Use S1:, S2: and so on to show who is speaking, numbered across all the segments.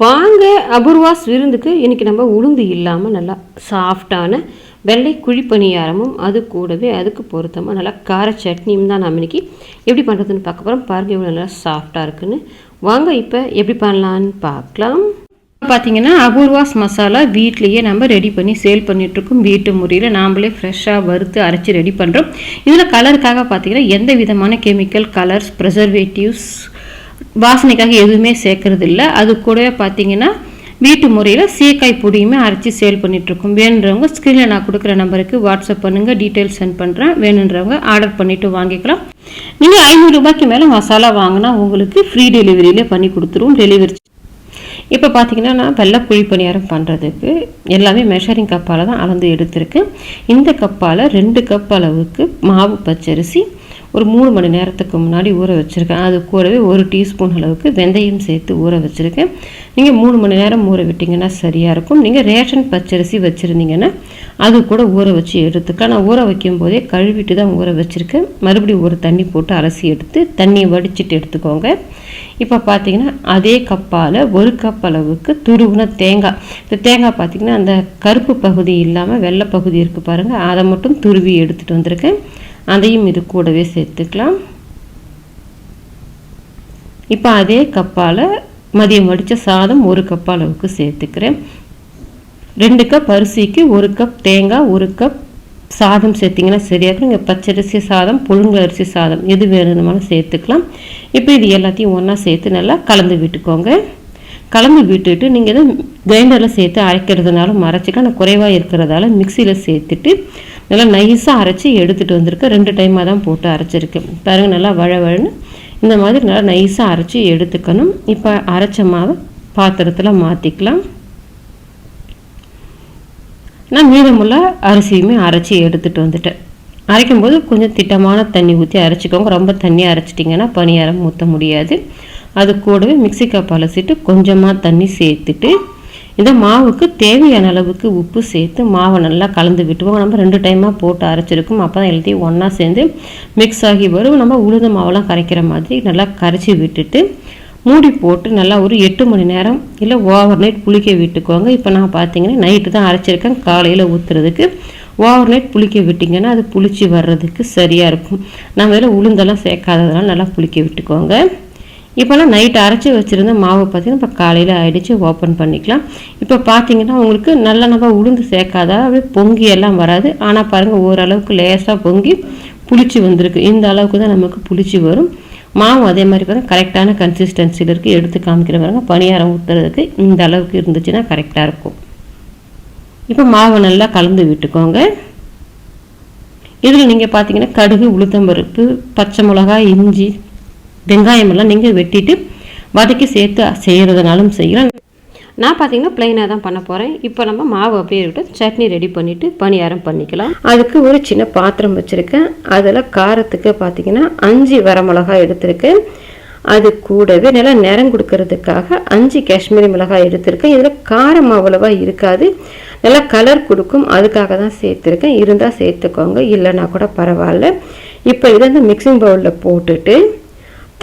S1: வாங்க அபூர்வாஸ் விருந்துக்கு இன்றைக்கி நம்ம உளுந்து இல்லாமல் நல்லா சாஃப்டான வெள்ளை குழிப்பணியாரமும் அது கூடவே அதுக்கு பொருத்தமாக நல்லா கார சட்னியும் தான் நம்ம இன்றைக்கி எப்படி பண்ணுறதுன்னு பார்க்க போகிறோம் பாருங்கள் இவ்வளோ நல்லா சாஃப்டாக இருக்குன்னு. வாங்க இப்போ எப்படி பண்ணலான்னு பார்க்கலாம். பார்த்தீங்கன்னா அபூர்வாஸ் மசாலா வீட்லேயே நம்ம ரெடி பண்ணி சேல் பண்ணிகிட்ருக்கோம் வீட்டு முறையில் நாம்ளே ஃப்ரெஷ்ஷாக வறுத்து அரைச்சி ரெடி பண்ணுறோம் இதில் கலருக்காக பார்த்தீங்கன்னா எந்த விதமான கெமிக்கல் கலர்ஸ் ப்ரிசர்வேட்டிவ்ஸ் வாசனைக்காக எதுவுமே சேர்க்கறது இல்லை அது கூடவே பார்த்தீங்கன்னா வீட்டு முறையில் சீக்காய் பொடியுமே அரைச்சி சேல் பண்ணிகிட்ருக்கோம் வேணுன்றவங்க ஸ்க்ரீனில் நான் கொடுக்குற நம்பருக்கு வாட்ஸ்அப் பண்ணுங்கள் டீட்டெயில்ஸ் சென்ட் பண்ணுறேன் வேணுன்றவங்க ஆர்டர் பண்ணிவிட்டு வாங்கிக்கலாம். நீங்கள் ஐநூறு ரூபாய்க்கு மேலே மசாலா வாங்கினா உங்களுக்கு ஃப்ரீ டெலிவரியிலே பண்ணி கொடுத்துருவோம் டெலிவரி இப்போ பார்த்தீங்கன்னா நான் வெள்ளை குழி பணியாரம் பண்ணுறதுக்கு எல்லாமே மெஷரிங் கப்பால் தான் அளந்து எடுத்திருக்கேன். இந்த கப்பால் ரெண்டு கப் அளவுக்கு மாவு பச்சரிசி ஒரு மூணு மணி நேரத்துக்கு முன்னாடி ஊற வச்சுருக்கேன். அது கூடவே ஒரு டீஸ்பூன் அளவுக்கு வெந்தயம் சேர்த்து ஊற வச்சுருக்கேன். நீங்கள் மூணு மணி நேரம் ஊற விட்டிங்கன்னா சரியாக இருக்கும். நீங்கள் ரேஷன் பச்சரிசி வச்சுருந்தீங்கன்னா அது கூட ஊற வச்சு எடுத்துக்கலாம். நான் ஊற வைக்கும் போதே கழுவிட்டு தான் ஊற வச்சுருக்கேன். மறுபடியும் ஒரு தண்ணி போட்டு அலசி எடுத்து தண்ணியை வடிச்சிட்டு எடுத்துக்கோங்க. இப்போ பார்த்தீங்கன்னா அதே கப்பால் ஒரு கப் அளவுக்கு துருவின தேங்காய். இந்த தேங்காய் பார்த்தீங்கன்னா அந்த கருப்பு பகுதி இல்லாமல் வெள்ளை பகுதி இருக்குது பாருங்கள் அதை மட்டும் துருவி எடுத்துகிட்டு வந்திருக்கேன். அதையும் இது கூடவே சேர்த்துக்கலாம். இப்போ அதே கப்பால் மதியம் வடித்த சாதம் ஒரு கப் அளவுக்கு சேர்த்துக்கிறேன். ரெண்டு கப் அரிசிக்கு ஒரு கப் தேங்காய் ஒரு கப் சாதம் சேர்த்திங்கன்னா சரியாக இங்கே பச்சரிசி சாதம் புழுங்க அரிசி சாதம் எது வேணுமாலும் சேர்த்துக்கலாம். இப்போ இது எல்லாத்தையும் ஒன்றா சேர்த்து நல்லா கலந்து விட்டுக்கோங்க. கலந்து விட்டுட்டு நீங்கள் எதுவும் கிரைண்டரில் சேர்த்து அரைக்கிறதுனாலும் மறைச்சிக்கலாம். நான் குறைவாக இருக்கிறதால மிக்சியில் சேர்த்துட்டு நல்லா நைஸாக அரைச்சி எடுத்துகிட்டு வந்திருக்கேன் ரெண்டு டைமாக தான் போட்டு அரைச்சிருக்கேன் பாருங்கள் நல்லா வழவழன்னு. இந்த மாதிரி நல்லா நைஸாக அரைச்சி எடுத்துக்கணும். இப்போ அரைச்ச மாவை பாத்திரத்தில் மாற்றிக்கலாம் நான் மீதமுள்ள அரிசியுமே அரைச்சி எடுத்துகிட்டு வந்துட்டேன். அரைக்கும்போது கொஞ்சம் திட்டமான தண்ணி ஊற்றி அரைச்சிக்கோங்க. ரொம்ப தண்ணியாக அரைச்சிட்டிங்கன்னா பனியாரம் ஊற்ற முடியாது. அது கூடவே மிக்சி கப் அலசிட்டு கொஞ்சமாக தண்ணி சேர்த்துட்டு இந்த மாவுக்கு தேவையான அளவுக்கு உப்பு சேர்த்து மாவை நல்லா கலந்து விட்டுவோம். நம்ம ரெண்டு டைமாக போட்டு அரைச்சிருக்கோம். அப்போ தான் எல்லாத்தையும் ஒன்றா சேர்ந்து மிக்ஸ் ஆகி வரும். நம்ம உளுந்த மாவெல்லாம் கரைக்கிற மாதிரி நல்லா கரைச்சி விட்டுட்டு மூடி போட்டு நல்லா ஒரு எட்டு மணி நேரம் இல்லை ஓவர் நைட் புளிக்க விட்டுக்கோங்க. இப்போ நான் பார்த்தீங்கன்னா நைட்டு தான் அரைச்சிருக்கேன். காலையில் ஊற்றுறதுக்கு ஓவர் நைட் புளிக்க விட்டிங்கன்னா அது புளிச்சு வர்றதுக்கு சரியாக இருக்கும். நம்ம இதில் உளுந்தெல்லாம் சேர்க்காததுனால நல்லா புளிக்க விட்டுக்கோங்க. இப்போல்லாம் நைட் அரைச்சி வச்சுருந்த மாவு பார்த்திங்கன்னா இப்போ காலையில் ஆகிடுச்சு ஓப்பன் பண்ணிக்கலாம். இப்போ பார்த்தீங்கன்னா உங்களுக்கு நல்லா நம்ம உளுந்து சேர்க்காதா அப்படியே பொங்கி எல்லாம் வராது. ஆனால் பாருங்கள் ஓரளவுக்கு லேசாக பொங்கி புளிச்சு வந்திருக்கு. இந்த அளவுக்கு தான் நமக்கு புளிச்சு வரும். மாவு அதே மாதிரி பாருங்கள் கரெக்டான கன்சிஸ்டன்சியில் இருக்குது எடுத்து காமிக்கிற பாருங்க பணியாரம் ஊற்றுறதுக்கு இந்த அளவுக்கு இருந்துச்சுன்னா கரெக்டாக இருக்கும். இப்போ மாவை நல்லா கலந்து விட்டுக்கோங்க. இதில் நீங்கள் பார்த்தீங்கன்னா கடுகு உளுத்தம்பருப்பு பச்சை மிளகாய் இஞ்சி வெங்காயம் எல்லாம் நீங்கள் வெட்டிட்டு வதக்கி சேர்த்து செய்கிறதுனாலும் செய்யலாம். நான் பார்த்தீங்கன்னா ப்ளைனாக தான் பண்ண போகிறேன் இப்போ நம்ம மாவு அப்படியே இருக்கட்டும். சட்னி ரெடி பண்ணிவிட்டு பணியாரம் பண்ணிக்கலாம். அதுக்கு ஒரு சின்ன பாத்திரம் வச்சுருக்கேன். அதில் காரத்துக்கு பார்த்தீங்கன்னா அஞ்சு வரமிளகாய் எடுத்திருக்கேன். அது கூடவே நல்லா நிறம் கொடுக்கறதுக்காக அஞ்சு காஷ்மீரி மிளகாய் எடுத்திருக்கேன். இதில் காரம் அவ்வளவா இருக்காது. நல்லா கலர் கொடுக்கும். அதுக்காக தான் சேர்த்துருக்கேன். இருந்தால் சேர்த்துக்கோங்க. இல்லைன்னா கூட பரவாயில்ல. இப்போ இதை இந்த மிக்சிங் பவுலில் போட்டுட்டு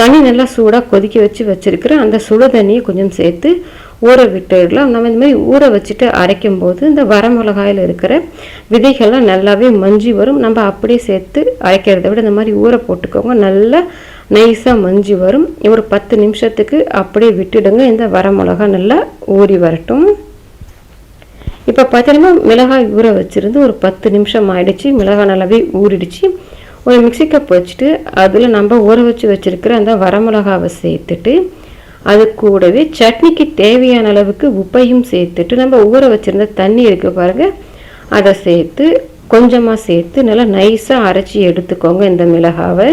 S1: தண்ணி நல்லா சூடாக கொதிக்க வச்சு வச்சுருக்கிறேன் அந்த சுடு தண்ணியை கொஞ்சம் சேர்த்து ஊற விட்டுடலாம். நம்ம இந்த மாதிரி ஊற வச்சுட்டு அரைக்கும் போது இந்த வரமிளகாயில் இருக்கிற விதைகள்லாம் நல்லாவே மஞ்சி வரும். நம்ம அப்படியே சேர்த்து அரைக்கிறத விட இந்த மாதிரி ஊற போட்டுக்கோங்க. நல்லா நைஸாக மஞ்சி வரும். ஒரு பத்து நிமிஷத்துக்கு அப்படியே விட்டுடுங்க. இந்த வரமிளகா நல்லா ஊறி வரட்டும். இப்போ பார்த்தீங்கன்னா மிளகாய் ஊற வச்சுருந்து ஒரு பத்து நிமிஷம் ஆயிடுச்சு. மிளகாய் நல்லாவே ஊறிடுச்சு. ஒரு மிக்சி கப் வச்சுட்டு அதில் நம்ம ஊற வச்சு வச்சுருக்கிற அந்த வரமிளகாவை சேர்த்துட்டு அது கூடவே சட்னிக்கு தேவையான அளவுக்கு உப்பையும் சேர்த்துட்டு நம்ம ஊற வச்சுருந்த தண்ணி இருக்குது பாருங்கள் அதை சேர்த்து கொஞ்சமாக சேர்த்து நல்லா நைஸாக அரைச்சி எடுத்துக்கோங்க இந்த மிளகாவை.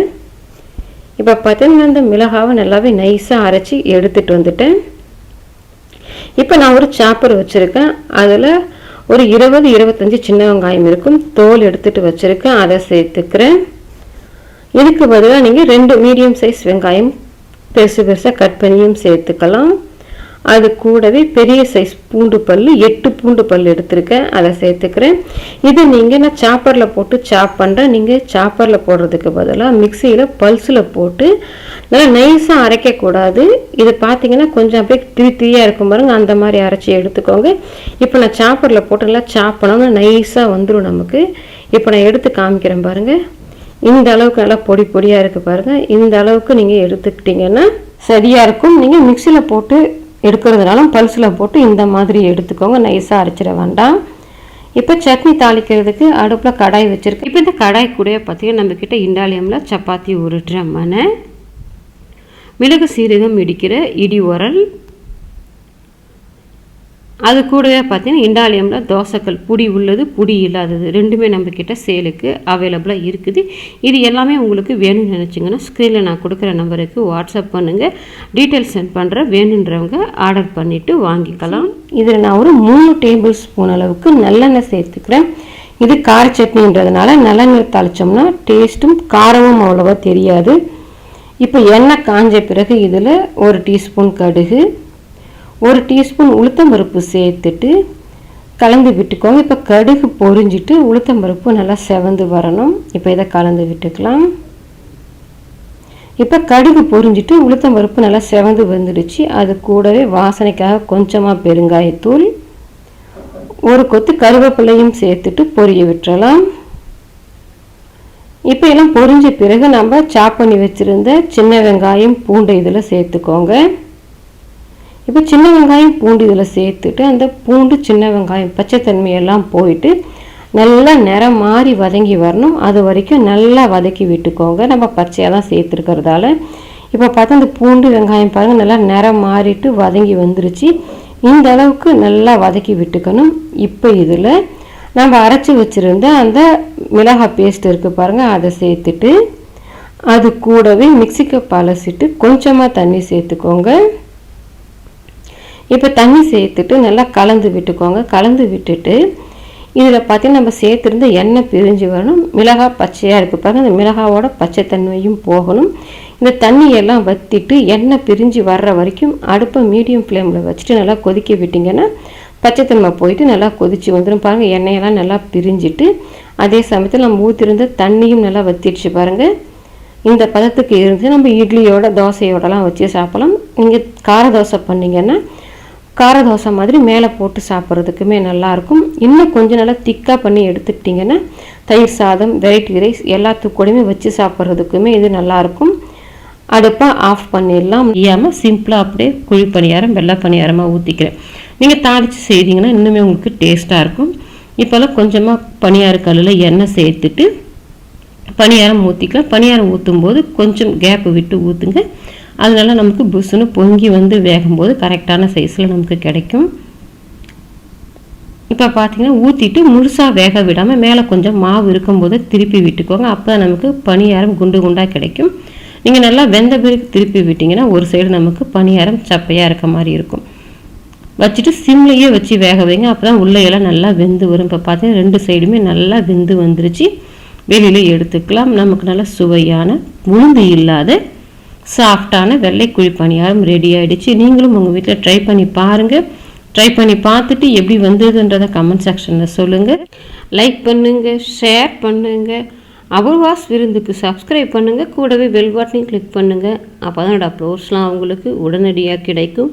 S1: இப்போ பார்த்தீங்கன்னா இந்த மிளகாவை நல்லாவே நைஸாக அரைச்சி எடுத்துகிட்டு வந்துட்டேன். இப்போ நான் ஒரு சாப்பர் வச்சுருக்கேன். அதில் ஒரு இருபது இருபத்தஞ்சி சின்ன வெங்காயம் இருக்கும். தோல் எடுத்துகிட்டு வச்சுருக்கேன். அதை சேர்த்துக்கிறேன். இதுக்கு பதிலாக நீங்கள் ரெண்டு மீடியம் சைஸ் வெங்காயம் பெருசு பெருசாக கட் பண்ணியும் சேர்த்துக்கலாம். அது கூடவே பெரிய சைஸ் பூண்டு பல் எட்டு பூண்டு பல் எடுத்திருக்கேன். அதை சேர்த்துக்கிறேன். இது நீங்கள் நான் சாப்பரில் போட்டு சாப் பண்ணுறேன் நீங்கள் சாப்பரில் போடுறதுக்கு பதிலாக மிக்சியில் பல்ஸில் போட்டு நல்லா நைஸாக அரைக்கக்கூடாது. இது பார்த்தீங்கன்னா கொஞ்சம் அப்படியே திரி திரியாக இருக்கும் பாருங்க. அந்த மாதிரி அரைச்சி எடுத்துக்கோங்க. இப்போ நான் சாப்பரில் போட்டு நல்லா சாப் பண்ணோம்னா நைஸாக வந்துடும் நமக்கு. இப்போ நான் எடுத்து காமிக்கிறேன் பாருங்கள் இந்த அளவுக்கு நல்லா பொடி பொடியாக இருக்குது பாருங்கள் இந்த அளவுக்கு நீங்கள் எடுத்துக்கிட்டிங்கன்னா சரியாக இருக்கும். நீங்கள் மிக்சியில் போட்டு எடுக்கிறதுனாலும் பல்ஸில் போட்டு இந்த மாதிரி எடுத்துக்கோங்க. நைஸாக அரைச்சிட வேண்டாம். இப்போ சட்னி தாளிக்கிறதுக்கு அடுப்பில் கடாய் வச்சுருக்கேன் இப்போ இந்த கடாய் கூட பார்த்தீங்கன்னா நம்மக்கிட்ட இண்டாலியமில் சப்பாத்தி உருட்டுற மனை மிளகு சீரகம் இடிக்கிற இடி உரல் அது கூடவே பார்த்தீங்கன்னா இண்டாலியமில் தோசைக்கல் புடி உள்ளது புடி இல்லாதது. ரெண்டுமே நம்மக்கிட்ட சேலுக்கு அவைலபிளாக இருக்குது. இது எல்லாமே உங்களுக்கு வேணும்னு நினச்சிங்கன்னா ஸ்க்ரீனில் நான் கொடுக்குற நம்பருக்கு வாட்ஸ்அப் பண்ணுங்கள் டீட்டெயில்ஸ் சென்ட் பண்ணுற வேணுன்றவங்க ஆர்டர் பண்ணிவிட்டு வாங்கிக்கலாம். இதில் நான் ஒரு மூணு டேபிள் ஸ்பூன் அளவுக்கு நல்லெண்ணெய் சேர்த்துக்கிறேன். இது கார சட்னின்றதுனால நல்லெண்ணெய் தாளித்தோம்னா டேஸ்ட்டும் காரமும் அவ்வளோவா தெரியாது. இப்போ எண்ணெய் காஞ்ச பிறகு இதில் ஒரு டீஸ்பூன் கடுகு ஒரு டீஸ்பூன் உளுத்தம்பருப்பு சேர்த்துட்டு கலந்து விட்டுக்கோங்க. இப்போ கடுகு பொரிஞ்சிட்டு உளுத்தம்பருப்பு நல்லா செவந்து வரணும். இப்போ இதை கலந்து விட்டுக்கலாம். இப்போ கடுகு பொரிஞ்சிட்டு உளுத்தம்பருப்பு நல்லா செவந்து வந்துடுச்சு. அது கூடவே வாசனைக்காக கொஞ்சமாக பெருங்காயத்தூள் ஒரு கொத்து கருவேப்பிலையும் சேர்த்துட்டு பொரிய விட்டுறலாம். இப்போ எல்லாம் பொரிஞ்ச பிறகு நம்ம சாப் பண்ணி வச்சுருந்த சின்ன வெங்காயம் பூண்டை இதில் சேர்த்துக்கோங்க. இப்போ சின்ன வெங்காயம் பூண்டு இதில் சேர்த்துட்டு அந்த பூண்டு சின்ன வெங்காயம் பச்சைத்தன்மையெல்லாம் போயிட்டு நல்லா நிறம் மாறி வதங்கி வரணும். அது வரைக்கும் நல்லா வதக்கி விட்டுக்கோங்க. நம்ம பச்சையாக தான் சேர்த்துருக்கிறதால. இப்போ பார்த்தா இந்த பூண்டு வெங்காயம் பாருங்கள் நல்லா நிறம் மாறிட்டு வதங்கி வந்துருச்சு. இந்த அளவுக்கு நல்லா வதக்கி விட்டுக்கணும். இப்போ இதில் நம்ம அரைச்சி வச்சுருந்த அந்த மிளகாய் பேஸ்ட் இருக்குது பாருங்கள் அதை சேர்த்துட்டு அது கூடவே மிக்சிக்கு பழசிட்டு கொஞ்சமாக தண்ணி சேர்த்துக்கோங்க. இப்போ தண்ணி சேர்த்துட்டு நல்லா கலந்து விட்டுக்கோங்க. கலந்து விட்டுட்டு இதில் பார்த்தீங்கன்னா நம்ம சேர்த்துருந்த எண்ணெய் பிரிஞ்சு வரணும். மிளகாய் பச்சையாக இருக்குது பாருங்கள் அந்த மிளகாவோட பச்சைத்தன்மையும் போகணும். இந்த தண்ணியெல்லாம் வற்றிட்டு எண்ணெய் பிரிஞ்சு வர்ற வரைக்கும் அடுப்பை மீடியம் ஃப்ளேமில் வச்சுட்டு நல்லா கொதிக்க விட்டிங்கன்னா பச்சைத்தன்மை போயிட்டு நல்லா கொதித்து வந்துடும் பாருங்கள் எண்ணெயெல்லாம் நல்லா பிரிஞ்சிட்டு அதே சமயத்தில் நம்ம ஊற்றிருந்த தண்ணியும் நல்லா வத்திடுச்சு பாருங்கள் இந்த பதத்துக்கு இருந்து நம்ம இட்லியோட தோசையோடலாம் வச்சு சாப்பிடலாம். நீங்கள் கார தோசை பண்ணிங்கன்னா கார தோசை மாதிரி மேலே போட்டு சாப்பிட்றதுக்குமே நல்லாயிருக்கும். இன்னும் கொஞ்சம் நல்லா திக்காக பண்ணி எடுத்துக்கிட்டிங்கன்னா தயிர் சாதம் வெரைட்டி ரைஸ் எல்லாத்துக்கூடயுமே வச்சு சாப்பிட்றதுக்குமே இது நல்லாயிருக்கும். அடுப்பாக ஆஃப் பண்ணிடலாம். முடியாமல் சிம்பிளாக அப்படியே குழி பணியாரம் வெள்ளை பணியாரமாக ஊற்றிக்கிறேன் நீங்கள் தாளித்து செய்தீங்கன்னா இன்னுமே உங்களுக்கு டேஸ்ட்டாக இருக்கும். இப்போல்லாம் கொஞ்சமாக பணியார கல்லில் எண்ணெய் சேர்த்துட்டு பணியாரம் ஊற்றிக்கலாம் பணியாரம் ஊற்றும் போது கொஞ்சம் கேப்பு விட்டு ஊற்றுங்க அதனால நமக்கு புஷ்ஷுன்னு பொங்கி வந்து வேகும்போது கரெக்டான சைஸில் நமக்கு கிடைக்கும். இப்போ பார்த்தீங்கன்னா ஊற்றிட்டு முழுசாக வேக விடாமல் மேலே கொஞ்சம் மாவு இருக்கும்போது திருப்பி விட்டுக்கோங்க. அப்போ நமக்கு பணியாரம் குண்டு குண்டாக கிடைக்கும். நீங்கள் நல்லா வெந்த பிறகு திருப்பி விட்டிங்கன்னா ஒரு சைடு நமக்கு பணியாரம் சப்பையாக இருக்க மாதிரி இருக்கும். வச்சுட்டு சிம்லேயே வச்சு வேக வைங்க. அப்போ தான் உள்ளையெல்லாம் நல்லா வெந்து வரும். இப்போ பார்த்தீங்கன்னா ரெண்டு சைடுமே நல்லா வெந்து வந்துருச்சு. வெளியில் எடுத்துக்கலாம். நமக்கு நல்லா சுவையான உளுந்து இல்லாத சாஃப்டான வெள்ளை குழி பணியாரம் ரெடி ஆகிடுச்சு நீங்களும் உங்கள் வீட்டில் ட்ரை பண்ணி பாருங்கள் ட்ரை பண்ணி பார்த்துட்டு எப்படி வந்ததுன்றதை கமெண்ட் செக்ஷனில் சொல்லுங்கள் லைக் பண்ணுங்கள் ஷேர் பண்ணுங்கள் அவர்வாஸ் விருந்துக்கு சப்ஸ்கிரைப் பண்ணுங்கள் கூடவே பெல் பட்டனையும் கிளிக் பண்ணுங்கள் அப்போ தான் அப்லோட்ஸ்லாம் உங்களுக்கு உடனடியாக கிடைக்கும்.